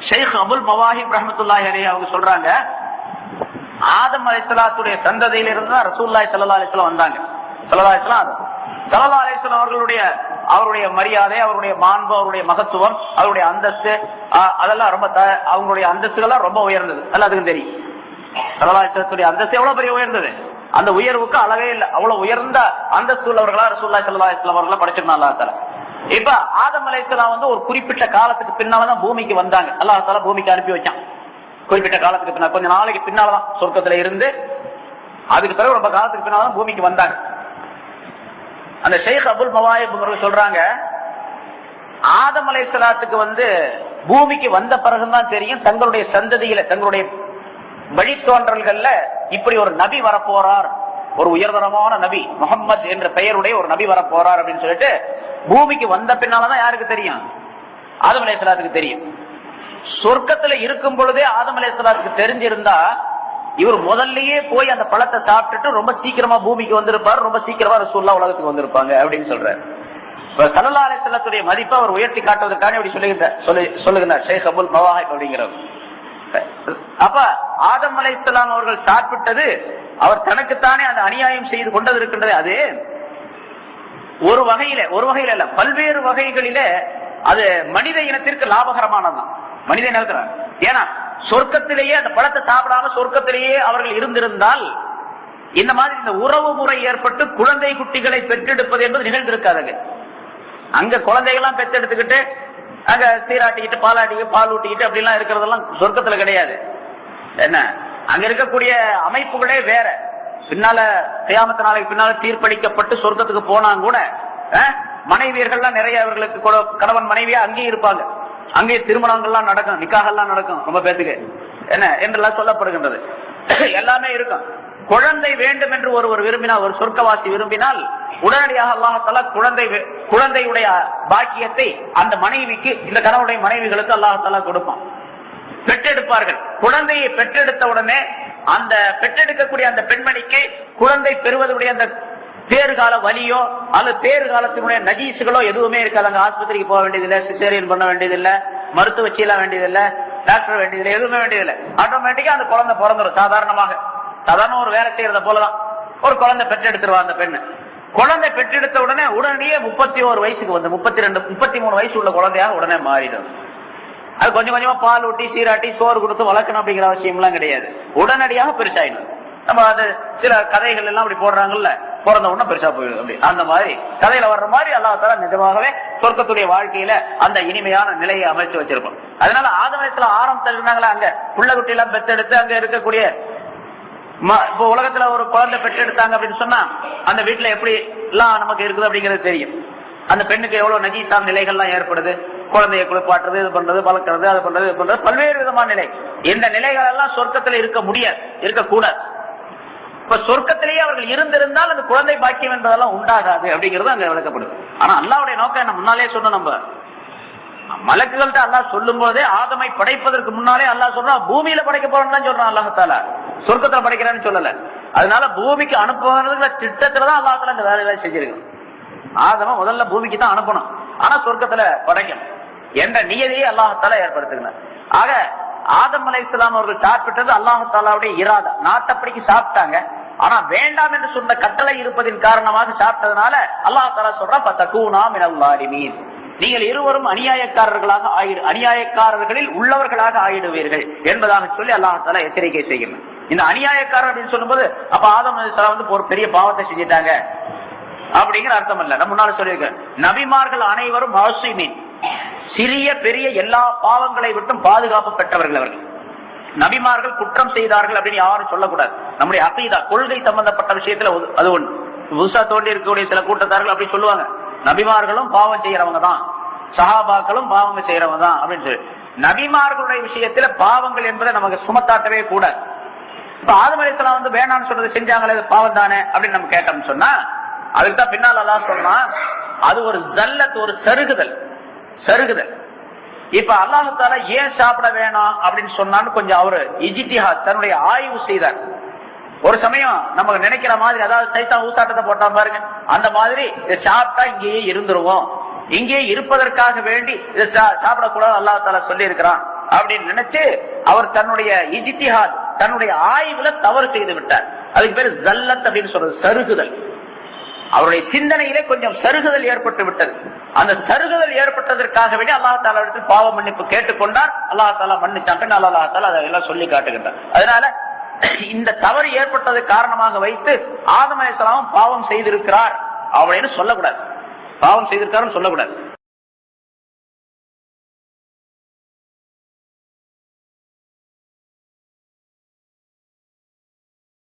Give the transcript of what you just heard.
ஷேக் அபுல் மவாஹிப் ரஹமத்துல்லாஹி அலி அவங்க சொல்றாங்க ஆதம் அலிஸ்லாத்துடைய சந்ததியிலிருந்து தான் ரசூலுல்லாஹி ஸல்லல்லாஹு வந்தாங்க. சல்லா அலிஸ்லாம் வஸல்லம் ஸல்லல்லாஹு அவர்களுடைய அவருடைய மரியாதை அவருடைய மாண்பு அவருடைய மகத்துவம் அவருடைய அந்தஸ்து அதெல்லாம் ரொம்ப த- அவங்களுடைய அந்தஸ்துகள்லாம் ரொம்ப உயர்ந்தது. எல்லாத்துக்கும் தெரியும். சல்லா அலிஸ்லத்துடைய அந்தஸ்து எவ்வளவு பெரிய உயர்ந்தது? அந்த உயர்வுக்கு அளவே இல்லை. அவ்வளவு உயர்ந்த அந்தஸ்து உள்ளவர்களா ரசூலுல்லாஹி சல்லா அலைஹி வஸல்லம் அவர்களை இப்ப ஆதம் அலைஹிஸ்ஸலாம் வந்து ஒரு குறிப்பிட்ட காலத்துக்கு பின்னாலதான் பூமிக்கு வந்தாங்க. அல்லாஹ் பூமிக்கு அனுப்பி வச்சான். குறிப்பிட்ட காலத்துக்கு பின்னால் கொஞ்ச நாளைக்கு பின்னாலதான் சொர்க்கத்துல இருந்து அதுக்கு பிறகு ரொம்ப காலத்துக்கு பின்னால்தான் பூமிக்கு வந்தாங்க. அந்த ஷேக் அபுல் மவாயிபுங்கிறது சொல்றாங்க ஆதம் அலைசலாத்துக்கு வந்து பூமிக்கு வந்த பிறகுதான் தெரியும் தங்களுடைய சந்ததியில தங்களுடைய வழித்தோன்றல்கள்ல இப்படி ஒரு நபி வரப்போறார். ஒரு உயர்தரமான நபி முகம்மது என்ற பெயருடைய ஒரு நபி வரப்போறார் அப்படின்னு சொல்லிட்டு பூமிக்கு வந்த பின்னாலதான் யாருக்கு தெரியும்? ஆதம் அலையாத்துக்கு தெரியும். சொர்க்கத்துல இருக்கும் பொழுதே ஆதம் அலையாத்துக்கு தெரிஞ்சிருந்தா இவர் முதல்லயே போய் அந்த பழத்தை சாப்பிட்டுட்டு ரொம்ப சீக்கிரமா பூமிக்கு வந்திருப்பார் ரொம்ப சீக்கிரமா ரசூல்லா உலகத்துக்கு வந்திருப்பாங்க அப்படின்னு சொல்றாரு. இப்ப சல்லல்லா மதிப்பை அவர் உயர்த்தி காட்டுவதற்கான இப்படி சொல்லுகின்றார் சொல்லு சொல்லுகின்றார் ஷேக் அபுல் மவாஹிப் அப்படிங்கிறவர். அப்ப ஆதம் அலை அவர்கள் சாப்பிட்டது அவர் தனக்குத்தானே அந்த அநியாயம் செய்து கொண்டது இருக்கின்றது அது ஒரு வகையில ஒரு வகையில இல்ல பல்வேறு வகைகளில அது மனித இனத்திற்கு லாபகரமானதுதான் மனித இனத்துல ஏன்னா சொர்க்கத்திலேயே அந்த பழத்தை சாப்பிடாம சொர்க்கத்திலேயே அவர்கள் இருந்திருந்தால் இந்த மாதிரி இந்த உறவு முறை ஏற்பட்டு குழந்தை குட்டிகளை பெற்றெடுப்பது என்பது நிகழ்ந்திருக்காதுங்க. அங்க குழந்தைகள்லாம் பெற்றெடுத்துக்கிட்டு அங்க சீராட்டிக்கிட்டு பாலாட்டிக்கிட்டு பால் ஊட்டிக்கிட்டு அப்படிலாம் இருக்கிறதெல்லாம் சொர்க்கத்துல கிடையாது. என்ன? அங்க இருக்கக்கூடிய அமைப்புகளே வேற. பின்னால தியாமத்த நாளைக்கு பின்னால தீர்ப்பளிக்கப்பட்டு சொர்க்கத்துக்கு போனாங்க கூட மனைவியர்கள்லாம் நிறைய அவர்களுக்கு கணவன் மனைவியா அங்கேயும் இருப்பாங்க. அங்கேயே திருமணங்கள்லாம் நடக்கும் நிக்காகெல்லாம் நடக்கும் ரொம்ப பேத்துக்கு. என்ன? என்றெல்லாம் சொல்லப்படுகின்றது. எல்லாமே இருக்கும். குழந்தை வேண்டும் என்று ஒருவர் விரும்பினால் ஒரு சொர்க்கவாசி விரும்பினால் உடனடியாக அல்லாஹால குழந்தை குழந்தையுடைய பாக்கியத்தை அந்த மனைவிக்கு இந்த கணவனுடைய மனைவிகளுக்கு அல்லாஹால கொடுப்பான். பெற்றெடுப்பார்கள். குழந்தையை பெற்றெடுத்த உடனே அந்த பெற்றெடுக்கக்கூடிய அந்த பெண்மணிக்கு குழந்தை பெறுவதுடைய அந்த பேறுகால வலியோ அல்லது பேறு காலத்தினுடைய நஜீசுகளோ எதுவுமே இருக்காது. அங்க ஆஸ்பத்திரிக்கு போக வேண்டியதில்லை சிசேரியன் பண்ண வேண்டியதில்லை மருத்துவ சீலாம் வேண்டியதில்லை டாக்டர் வேண்டியதில்லை எதுவுமே வேண்டியதில்லை. ஆட்டோமேட்டிக்கா அந்த குழந்தை பிறந்துடும் சாதாரணமாக. சாதாரண ஒரு வேலை செய்யறத போலதான். ஒரு குழந்தை பெற்றெடுத்துருவா அந்த பெண்ணு. குழந்தை பெற்றெடுத்த உடனே உடனடியே முப்பத்தி ஒரு வயசுக்கு வந்து முப்பத்தி ரெண்டு முப்பத்தி மூணு வயசு உள்ள குழந்தையாக உடனே மாறிடும். அது கொஞ்சம் கொஞ்சமா பால் ஊட்டி சீராட்டி சோறு கொடுத்து வளர்க்கணும் அப்படிங்கிற அவசியம் எல்லாம் கிடையாது. உடனடியாக பெருசாயிடும். நம்ம அது சில கதைகள் எல்லாம் அப்படி போடுறாங்கல்ல பிறந்த உடனே பெருசா போயிடும் அப்படி. அந்த மாதிரி கதையில வர்ற மாதிரி அல்லாத்தால நிஜமாகவே சொர்க்கத்துடைய வாழ்க்கையில அந்த இனிமையான நிலையை அமைச்சு வச்சிருக்கோம் அதனால ஆதம் வயசுல ஆரம்பத்தில் இருந்தாங்களா அங்க. புள்ள குட்டி எல்லாம் பெத்தெடுத்து அங்க இருக்கக்கூடிய ம- இப்போ உலகத்துல ஒரு குழந்தை பெற்றெடுத்தாங்க அப்படின்னு சொன்னா அந்த வீட்டுல எப்படி எல்லாம் நமக்கு இருக்குது அப்படிங்கிறது தெரியும். அந்த பெண்ணுக்கு எவ்வளவு நஜீசான நிலைகள்லாம் ஏற்படுது? குழந்தையை குளிப்பாட்டுறது இது பண்றது வளர்க்கறது அது பண்றது இது பண்றது. பல்வேறு விதமான நிலை. இந்த நிலைகள் எல்லாம் சொர்க்கத்துல இருக்க முடியாது இருக்கக்கூடாது. இப்ப சொர்க்கத்திலேயே அவர்கள் இருந்திருந்தால் அந்த குழந்தை பாக்கியம் என்பதெல்லாம் உண்டாகாது அப்படிங்கிறது அங்க விளக்கப்படுது. ஆனா அல்லாவுடைய நோக்கம் என்ன? முன்னாலே சொன்னோம் நம்ம. மலக்குகள்கிட்ட அல்லாஹ் சொல்லும் போதே ஆதமை படைப்பதற்கு முன்னாலே அல்லாஹ் சொல்றான் பூமியில படைக்க போறோம்னு சொல்றான் அல்லாஹால சொர்க்கத்துல படைக்கிறேன்னு சொல்லல. அதனால பூமிக்கு அனுப்புவதுல திட்டத்துலதான் அல்லாஹால இந்த வேலையெல்லாம் செஞ்சிருக்கு ஆதம முதல்ல பூமிக்கு தான் அனுப்பணும். ஆனா சொர்க்கத்துல படைக்கணும். என்ற நியதியை அல்லாஹால ஏற்படுத்துகிறார் ஆக ஆதம் அலை அவர்கள் சாப்பிட்டது அல்லாஹாலாவுடைய இராதா. நாட்டப்படிக்கு சாப்பிட்டாங்க. ஆனா வேண்டாம் என்று சொன்ன கட்டளை இருப்பதின் காரணமாக சாப்பிட்டதுனால அல்லாஹாலா சொல்றா பத்தகூனா மினல்லாரிமீன் நீங்கள் இருவரும் அநியாயக்காரர்களாக ஆயிடு அநியாயக்காரர்களில் உள்ளவர்களாக ஆயிடுவீர்கள் என்பதாக சொல்லி அல்லாஹால எச்சரிக்கை செய்கிறார் இந்த அநியாயக்காரர் அப்படின்னு சொல்லும்போது அப்ப ஆதம் அலைஹிஸ்ஸலாம் வந்து ஒரு பெரிய பாவத்தை செஞ்சிட்டாங்க. அப்படிங்கிற அர்த்தம் இல்ல. நம்ம முன்னால சொல்லியிருக்கேன். நபிமார்கள் அனைவரும் மீன் சிறிய பெரிய எல்லா பாவங்களை விட்டும் பாதுகாப்பு பெற்றவர்கள் அவர்கள். நபிமார்கள் குற்றம் செய்தார்கள் அப்படின்னு யாரும் சொல்லக்கூடாது. நம்முடைய அகீதா கொள்கை சம்பந்தப்பட்ட விஷயத்துல அது ஒண்ணு. புதுசா தோண்டி இருக்கக்கூடிய சில கூட்டத்தார்கள் அப்படி சொல்லுவாங்க. நபிமார்களும் பாவம் செய்யறவங்க தான். சஹாபாக்களும் பாவம் செய்யறவங்க தான் அப்படின்னு சொல்லி. நபிமார்களுடைய விஷயத்துல பாவங்கள் என்பதை நமக்கு சுமத்தாட்டவே கூடாது. இப்ப ஆதம் அலிஸ்லாம் வந்து வேணாம்னு சொல்றது செஞ்சாங்களே பாவம் தானே அப்படின்னு நம்ம கேட்டோம்னு சொன்னா அதுக்கு தான் பின்னால் எல்லாம் சொன்னா அது ஒரு ஜல்லத் ஒரு சருகுதல். சருகுதல் இப்ப அல்லாஹால ஏன் சாப்பிட வேணாம் அப்படின்னு சொன்னான்னு கொஞ்சம் அவரு இஜித்திஹா தன்னுடைய ஆய்வு செய்தார். ஒரு சமயம் நமக்கு நினைக்கிற மாதிரி அதாவது சைத்தா ஊசாட்டத்தை போட்டா பாருங்க. அந்த மாதிரி இதை சாப்பிட்டா இங்கேயே இருந்துருவோம். இங்கே இருப்பதற்காக வேண்டி இதை சா- சாப்பிடக்கூடாது அல்லாஹ் தாலா சொல்லி இருக்கிறான் அப்படின்னு நினைச்சு அவர் தன்னுடைய இஜித்திஹாத் தன்னுடைய ஆய்வுல தவறு செய்து விட்டார். அதுக்கு பேர் ஜல்லத் அப்படின்னு சொல்றது சருகுதல். அவருடைய சிந்தனையிலே கொஞ்சம் சருகுதல் ஏற்பட்டு விட்டது. அந்த சருகுதல் ஏற்பட்டதற்காக வேண்டி அல்லாஹ் தாலா இடத்தில் பாவ மன்னிப்பு கேட்டுக்கொண்டார். அல்லாஹ் தாலா மன்னிச்சாங்க அல்லாஹ் தாலா அதெல்லாம் சொல்லி காட்டுகின்றார் அதனால இந்த தவறு ஏற்பட்டது காரணமாக வைத்து ஆதம் பாவம் செய்திருக்கிறார் அப்படின்னு சொல்லக்கூடாது. பாவம் செய்திருக்காருன்னு சொல்லக்கூடாது.